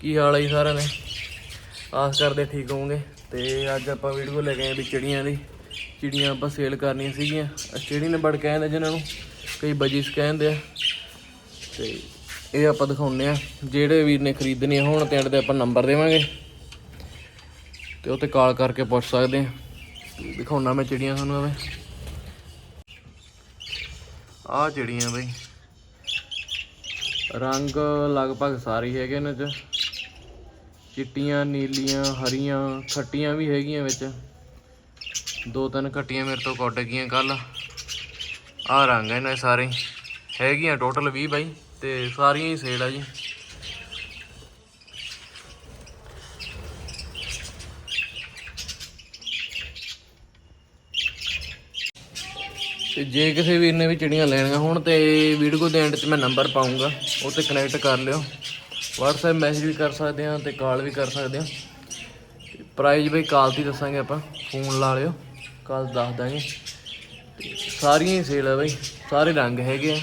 ਕੀ ਹਾਲ ਹੈ ਜੀ ਸਾਰਿਆਂ ਦੇ? ਆਸ ਕਰਦੇ ਠੀਕ ਹੋਵੋਗੇ। ਤੇ ਅੱਜ ਆਪਾਂ ਵੀਡੀਓ ਲੈ ਕੇ ਆਏ ਵੀ ਚਿੜੀਆਂ ਦੀ। ਚਿੜੀਆਂ ਆਪਾਂ ਸੇਲ ਕਰਨੀਆਂ ਸੀਗੀਆਂ। ਚਿੜੀ ਨੰਬਰ ਕਹਿੰਦੇ ਜਿਨ੍ਹਾਂ ਨੂੰ, ਕਈ ਬਜੀਸ ਕਹਿੰਦੇ ਆ। ਤੇ ਇਹ ਆਪਾਂ ਦਿਖਾਉਂਦੇ ਆ। ਜਿਹੜੇ ਵੀਰ ਨੇ ਖਰੀਦਣੀ ਹੋਣ ਤੇ ਐਂਡ ਤੇ ਆਪਾਂ ਨੰਬਰ ਦੇਵਾਂਗੇ। ਤੇ ਉਹ ਤੇ ਕਾਲ ਕਰਕੇ ਪੁੱਛ ਸਕਦੇ ਆ। ਦਿਖਾਉਣਾ ਮੈਂ ਚਿੜੀਆਂ ਤੁਹਾਨੂੰ ਆਵੇ ਆਹ ਚਿੜੀਆਂ ਬਈ। ਰੰਗ ਲਗਭਗ ਸਾਰੇ ਹੈਗੇ ਇਹਨਾਂ 'ਚ। ਚਿੱਟੀਆਂ, ਨੀਲੀਆਂ, ਹਰੀਆਂ, ਖੱਟੀਆਂ ਵੀ ਹੈਗੀਆਂ ਵਿੱਚ। ਦੋ ਤਿੰਨ ਖੱਟੀਆਂ ਮੇਰੇ ਤੋਂ ਕੱਢ ਗਈਆਂ ਕੱਲ ਆਹ ਰੰਗ ਇਹਨਾਂ ਸਾਰੇ। ਹੈਗੀਆਂ ਟੋਟਲ 20 ਬਾਈ ਤੇ ਸਾਰੀਆਂ ਹੀ ਸੇਲ ਆ ਜੀ। ਤੇ ਜੇ ਕਿਸੇ ਵੀਰ ਨੇ ਵੀ ਚਿੜੀਆਂ ਲੈਣੀਆਂ ਹੋਣ ਤੇ ਵੀਡੀਓ ਦੇ ਐਂਡ 'ਚ ਮੈਂ ਨੰਬਰ ਪਾਉਂਗਾ ਉਹ ਤੇ ਕਨੈਕਟ ਕਰ ਲਿਓ। WhatsApp ਮੈਸੇਜ ਵੀ ਕਰ ਸਕਦੇ ਆ ਤੇ ਕਾਲ ਵੀ ਕਰ ਸਕਦੇ ਆ ਪ੍ਰਾਈਜ਼ ਬਈ ਕਾਲ ਤੇ ਹੀ ਦੱਸਾਂਗੇ ਆਪਾਂ। ਫੋਨ ਲਾ ਲਿਓ। ਕਾਲ ਦੱਸ ਦਾਂਗੇ। ਤੇ ਸਾਰੀਆਂ ਹੀ ਸੇਲ ਆ ਬਈ। ਸਾਰੇ ਰੰਗ ਹੈਗੇ ਆ।